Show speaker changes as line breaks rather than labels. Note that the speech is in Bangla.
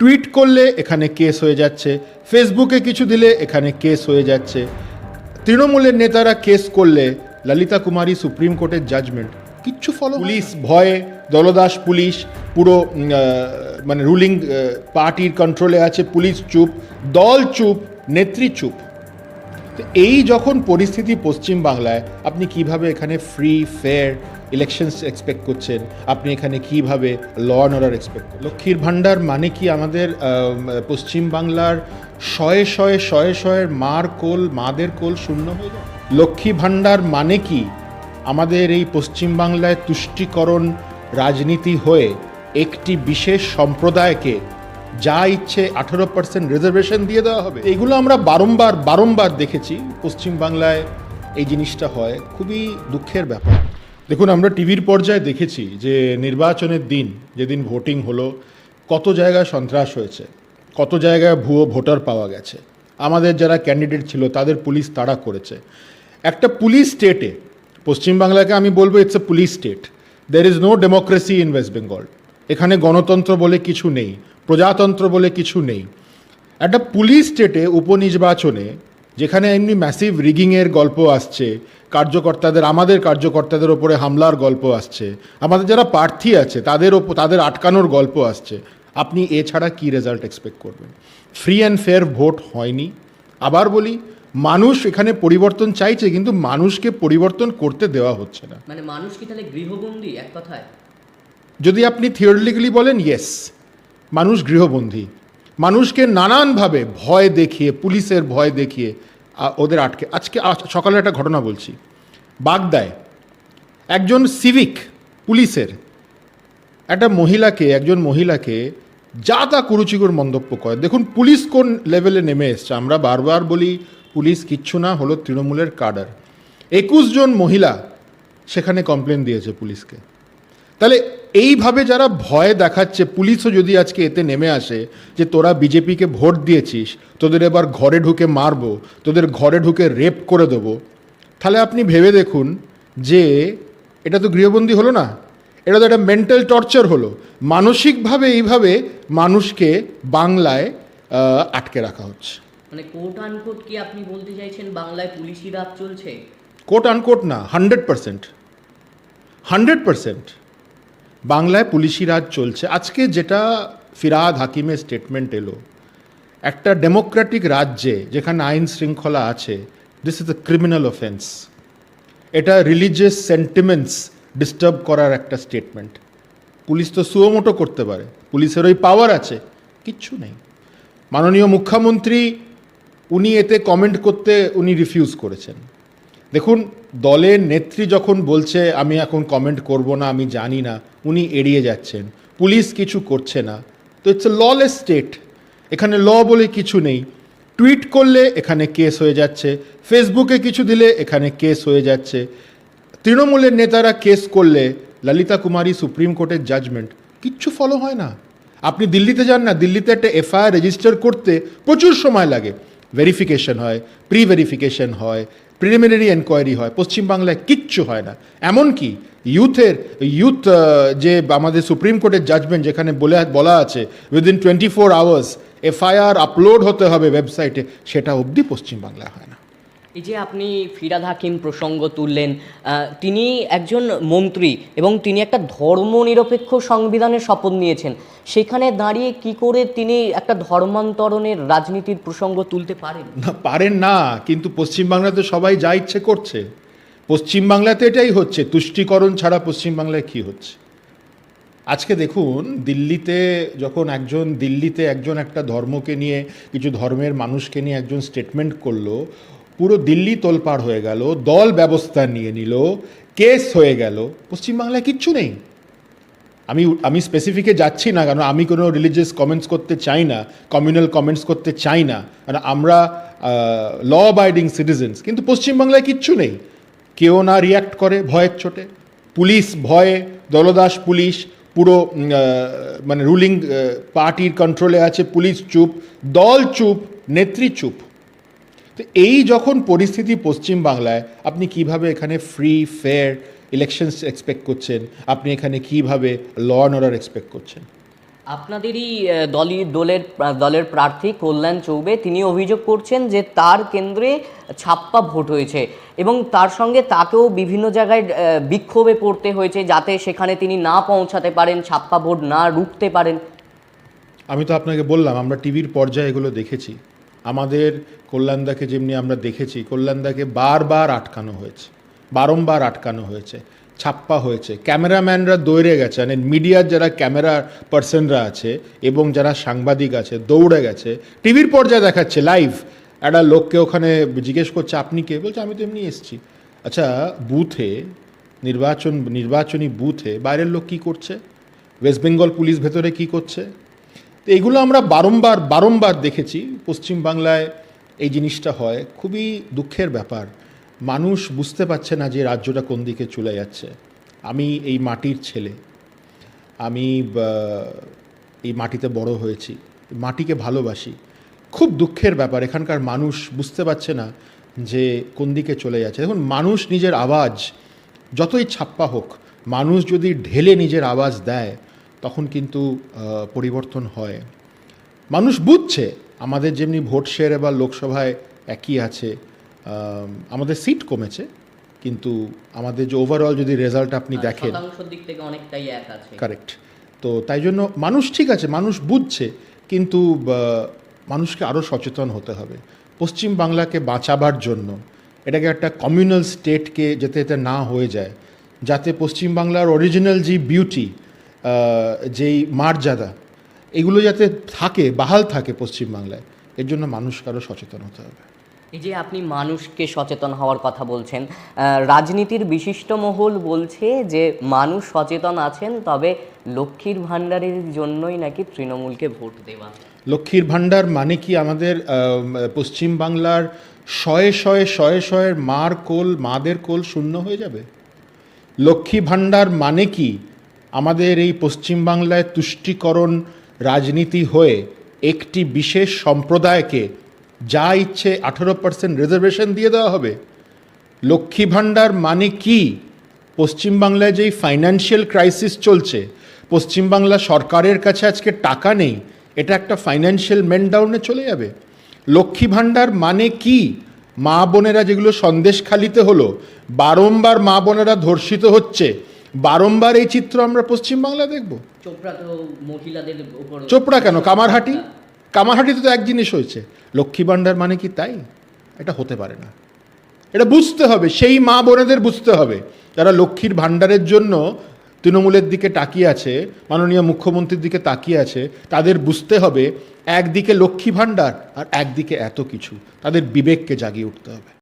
টুইট করলে এখানে কেস হয়ে যাচ্ছে ফেসবুকে কিছু দিলে এখানে কেস হয়ে যাচ্ছে। তৃণমূলের নেতারা কেস করলে ললিতা কুমারী সুপ্রিম কোর্টের জাজমেন্ট কিচ্ছু ফলো পুলিশ ভয়ে দলদাস পুলিশ পুরো মানে রুলিং পার্টির কন্ট্রোলে আছে পুলিশ চুপ দল চুপ নেত্রী চুপ। তো এই যখন পরিস্থিতি পশ্চিম বাংলায় আপনি কীভাবে এখানে ফ্রি ফেয়ার ইলেকশনস এক্সপেক্ট করছেন আপনি এখানে কীভাবে ল অ্যান্ড অর্ডার এক্সপেক্ট লক্ষ্মীর ভাণ্ডার মানে কি আমাদের আম, পশ্চিম বাংলার শয়ে শয়ে শয়ে শয়ের মার কোল মাদের কোল শূন্য? হয়ে যায় লক্ষ্মী ভাণ্ডার মানে কি আমাদের এই পশ্চিম বাংলায় তুষ্টিকরণ রাজনীতি হয়ে একটি বিশেষ সম্প্রদায়কে যা ইচ্ছে আঠেরো পার্সেন্ট রিজার্ভেশন দিয়ে দেওয়া হবে? এগুলো আমরা বারংবার বারংবার দেখেছি। পশ্চিম বাংলায় এই জিনিসটা হয়। খুবই দুঃখের ব্যাপার। দেখুন, আমরা টিভির পর্যায়ে দেখেছি যে নির্বাচনের দিন, যেদিন ভোটিং হলো, কত জায়গায় সন্ত্রাস হয়েছে, কত জায়গায় ভুয়ো ভোটার পাওয়া গেছে। আমাদের যারা ক্যান্ডিডেট ছিল, তাদের পুলিশ তাড়া করেছে। একটা পুলিশ স্টেটে, পশ্চিমবাংলাকে আমি বলব it's a police state there is no democracy in West Bengal এখানে গণতন্ত্র বলে কিছু নেই, প্রজাতন্ত্র বলে কিছু নেই। একটা পুলিশ স্টেটে, উপনির্বাচনে যেখানে এমনি ম্যাসিভ রিগিংয়ের গল্প আসছে কার্যকর্তাদের আমাদের কার্যকর্তাদের ওপরে হামলার গল্প আসছে আমাদের যারা প্রার্থী আছে তাদের ওপর তাদের আটকানোর গল্প আসছে। আপনি এছাড়া কি রেজাল্ট এক্সপেক্ট করবেন? ফ্রি অ্যান্ড ফেয়ার ভোট হয়নি। আবার বলি মানুষ এখানে পরিবর্তন চাইছে কিন্তু মানুষকে পরিবর্তন করতে দেওয়া হচ্ছে না।
মানে মানুষ কি তাহলে গৃহবন্দী এক কথায়?
যদি আপনি থিওরিটিক্যালি বলেন ইয়েস মানুষ গৃহবন্দী। মানুষকে নানানভাবে ভয় দেখিয়ে, পুলিশের ভয় দেখিয়ে ওদের আটকে। আজকে, আজ সকালে একটা ঘটনা বলছি। বাগদায় একজন সিভিক পুলিশের একটা মহিলাকে, একজন মহিলাকে যা তা কুরুচিকর মন্তব্য করে। দেখুন, পুলিশ কোন লেভেলে নেমে এসছে? আমরা বারবার বলি, পুলিশ কিচ্ছু না, হলো তৃণমূলের কাডার একুশ জন মহিলা সেখানে কমপ্লেন দিয়েছে পুলিশকে। তাহলে এইভাবে যারা ভয় দেখাচ্ছে পুলিশও যদি আজকে এতে নেমে আসে যে তোরা বিজেপিকে ভোট দিয়েছিস তোদের এবার ঘরে ঢুকে মারবো তোদের ঘরে ঢুকে রেপ করে দেবো তাহলে আপনি ভেবে দেখুন যে এটা তো গৃহবন্দী হলো না এটা তো একটা মেন্টাল টর্চার হলো। মানসিকভাবে এইভাবে মানুষকে বাংলায় আটকে রাখা হচ্ছে।
মানে কোট আনকোট কি আপনি বলতে চাইছেন বাংলায় পুলিশি রাত চলছে?
কোট আনকোট না হান্ড্রেড পার্সেন্ট হান্ড্রেড পার্সেন্ট বাংলায় পুলিশি রাজ চলছে। আজকে যেটা ফিরাদ হাকিমের স্টেটমেন্ট এলো, একটা ডেমোক্রেটিক রাজ্যে যেখানে আইন শৃঙ্খলা আছে this is a criminal offence এটা রিলিজিয়াস সেন্টিমেন্টস ডিস্টার্ব করার একটা স্টেটমেন্ট পুলিশ তো সুয়োমোটো করতে পারে, পুলিশের ওই পাওয়ার আছে, কিচ্ছু নেই। মাননীয় মুখ্যমন্ত্রী, উনি এতে কমেন্ট করতে উনি রিফিউজ করেছেন। দেখুন দলের নেত্রী যখন বলছে, আমি এখন কমেন্ট করব না, আমি জানি না, উনি এড়িয়ে যাচ্ছেন। পুলিশ কিছু করছে না। তো ইটস এ ললেস স্টেট এখানে ল বলে কিছু নেই। টুইট করলে এখানে কেস হয়ে যাচ্ছে। ফেসবুকে কিছু দিলে এখানে কেস হয়ে যাচ্ছে। তৃণমূলের নেতারা কেস করলে ললিতা কুমারী সুপ্রিম কোর্টের জাজমেন্ট কিচ্ছু ফলো হয় না। আপনি দিল্লিতে যান না, দিল্লিতে একটা এফআইআর রেজিস্টার করতে প্রচুর সময় লাগে। ভেরিফিকেশন হয় প্রি ভেরিফিকেশন হয়। প্রিলিমিনারি এনকোয়ারি হয় পশ্চিমবাংলায় কিচ্ছু হয় না। এমনকি ইউথের ইউথ যে আমাদের সুপ্রিম কোর্টের জাজমেন্ট যেখানে বলে, বলা আছে within twenty four hours FIR upload হতে হবে ওয়েবসাইটে সেটা অবধি পশ্চিমবাংলায় হয় না।
এই যে আপনি ফিরাদ হাকিম প্রসঙ্গ তুললেন তিনি একজন মন্ত্রী এবং তিনি একটা ধর্মনিরপেক্ষ সংবিধানের শপথ নিয়েছেন। সেখানে দাঁড়িয়ে কি করে তিনি একটা ধর্মান্তরণের রাজনীতির প্রসঙ্গ তুলতে পারেন?
না পারেন না, কিন্তু পশ্চিমবাংলাতে সবাই যা ইচ্ছে করছে। পশ্চিমবাংলাতে এটাই হচ্ছে, তুষ্টিকরণ ছাড়া পশ্চিমবাংলায় কি হচ্ছে? আজকে দেখুন, দিল্লিতে যখন একজন, দিল্লিতে একজন একটা ধর্মকে নিয়ে, কিছু ধর্মের মানুষকে নিয়ে একজন স্টেটমেন্ট করল পুরো দিল্লি তোলপাড় হয়ে গেল, দল ব্যবস্থা নিয়ে নিল, কেস হয়ে গেল, পশ্চিমবাংলায় কিচ্ছু নেই। আমি আমি স্পেসিফিকে যাচ্ছি না, কারণ আমি কোনো রিলিজিয়াস কমেন্টস করতে চাই না কমিউনাল কমেন্টস করতে চাই না, কারণ আমরা ল অ্যাবাইডিং সিটিজেন্স কিন্তু পশ্চিমবাংলায় কিচ্ছু নেই। কেউ না রিয়াক্ট করে ভয়ের চোটে পুলিশ ভয়ে, দলদাস পুলিশ, পুরো মানে রুলিং পার্টির কন্ট্রোলে আছে, পুলিশ চুপ, দল চুপ, নেত্রী চুপ। তো এই যখন পরিস্থিতি পশ্চিম বাংলায় আপনি কীভাবে এখানে ফ্রি ফেয়ার ইলেকশনস এক্সপেক্ট করছেন? আপনি এখানে কীভাবে ল অ্যান্ড অর্ডার এক্সপেক্ট করছেন?
আপনাদেরই দলই দলের দলের প্রার্থী কল্যাণ চৌবে তিনি অভিযোগ করছেন যে তার কেন্দ্রে ছাপ্পা ভোট হয়েছে এবং তার সঙ্গে তাকেও বিভিন্ন জায়গায় বিক্ষোভে পড়তে হয়েছে যাতে সেখানে তিনি না পৌঁছাতে পারেন ছাপ্পা ভোট না রুখতে পারেন।
আমি তো আপনাকে বললাম আমরা টিভির পর্যায়ে এগুলো দেখেছি। আমাদের কল্যাণদাকে যেমনি আমরা দেখেছি, কল্যাণদাকে বারবার আটকানো হয়েছে, বারংবার আটকানো হয়েছে, ছাপ্পা হয়েছে। ক্যামেরাম্যানরা দৌড়ে গেছে মানে মিডিয়ার যারা ক্যামেরা পার্সনরা আছে এবং যারা সাংবাদিক আছে, দৌড়ে গেছে। টিভির পর্যায়ে দেখাচ্ছে, লাইভ। একটা লোককে ওখানে জিজ্ঞেস করছে, আপনি কে? বলছে, আমি তো এমনি এসেছি। আচ্ছা বুথে, নির্বাচন, নির্বাচনী বুথে বাইরের লোক কি করছে? ওয়েস্ট বেঙ্গল পুলিশ ভেতরে কি করছে? তো এগুলো আমরা বারংবার বারংবার দেখেছি। পশ্চিম বাংলায় এই জিনিসটা হয়। খুবই দুঃখের ব্যাপার। মানুষ বুঝতে পারছে না যে রাজ্যটা কোন দিকে চলে যাচ্ছে। আমি এই মাটির ছেলে। আমি এই মাটিতে বড় হয়েছি। মাটিকে ভালোবাসি। খুব দুঃখের ব্যাপার। এখানকার মানুষ বুঝতে পারছে না যে কোন দিকে চলে যাচ্ছে। দেখুন, মানুষ নিজের আওয়াজ, যতই ছাপ্পা হোক, মানুষ যদি ঢেলে নিজের আওয়াজ দেয় তখন কিন্তু পরিবর্তন হয়। মানুষ বুঝছে আমাদের যেমনি ভোট শেয়ার এবার লোকসভায় একই আছে আমাদের সিট কমেছে কিন্তু আমাদের যে ওভারঅল যদি রেজাল্ট আপনি দেখেন
দিক থেকে অনেকটাই এক আছে।
কারেক্ট তো তাই জন্য মানুষ ঠিক আছে মানুষ বুঝছে কিন্তু মানুষকে আরও সচেতন হতে হবে। পশ্চিম বাংলাকে বাঁচাবার জন্য এটাকে একটা কমিউনাল স্টেটকে যেতে যেতে না হয়ে যায় যাতে পশ্চিম বাংলার অরিজিনাল যে বিউটি যেই মর্যাদা এগুলো যাতে থাকে বাহাল থাকে পশ্চিম বাংলায় এর জন্য মানুষকে আরও সচেতন হতে হবে।
এই যে আপনি মানুষকে সচেতন হওয়ার কথা বলছেন রাজনীতির বিশিষ্ট মহল বলছে যে মানুষ সচেতন আছেন তবে লক্ষ্মীর ভাণ্ডারের জন্যই নাকি তৃণমূলকে ভোট দেওয়া?
লক্ষ্মীর ভাণ্ডার মানে কি? আমাদের আম, পশ্চিম বাংলার শয়ে শয়ে শয়ে শয়ের মার কোল মাদের কোল শূন্য হয়ে যাবে? লক্ষ্মী ভাণ্ডার মানে কি? আমাদের এই পশ্চিম বাংলায় তুষ্টিকরণ রাজনীতি হয়ে একটি বিশেষ সম্প্রদায়কে যা ইচ্ছে আঠেরো পার্সেন্ট রিজার্ভেশন দিয়ে দেওয়া হবে। লক্ষ্মী ভাণ্ডার মানে কি? পশ্চিমবাংলায় যেই ফাইন্যান্সিয়াল ক্রাইসিস চলছে, পশ্চিমবাংলা সরকারের কাছে আজকে টাকা নেই, এটা একটা ফাইন্যান্সিয়াল মেনডাউনে চলে যাবে। লক্ষ্মী ভাণ্ডার মানে কি? মা বোনেরা যেগুলো সন্দেশখালিতে হলো, বারংবার মা বোনেরা ধর্ষিত হচ্ছে বারংবার এই চিত্র আমরা পশ্চিমবাংলা দেখব।
চোপড়া তো মহিলাদের উপর
চোপড়া কেন? কামারহাটি? কামারহাটিতে তো এক জিনিস হয়েছে। লক্ষ্মী ভাণ্ডার মানে কি তাই? এটা হতে পারে না। এটা বুঝতে হবে সেই মা বোনেদের বুঝতে হবে। যারা লক্ষ্মীর ভাণ্ডারের জন্য তৃণমূলের দিকে তাকিয়ে আছে মাননীয় মুখ্যমন্ত্রীর দিকে তাকিয়ে আছে তাদের বুঝতে হবে একদিকে লক্ষ্মী ভাণ্ডার আর একদিকে এত কিছু। তাদের বিবেককে জাগিয়ে উঠতে হবে।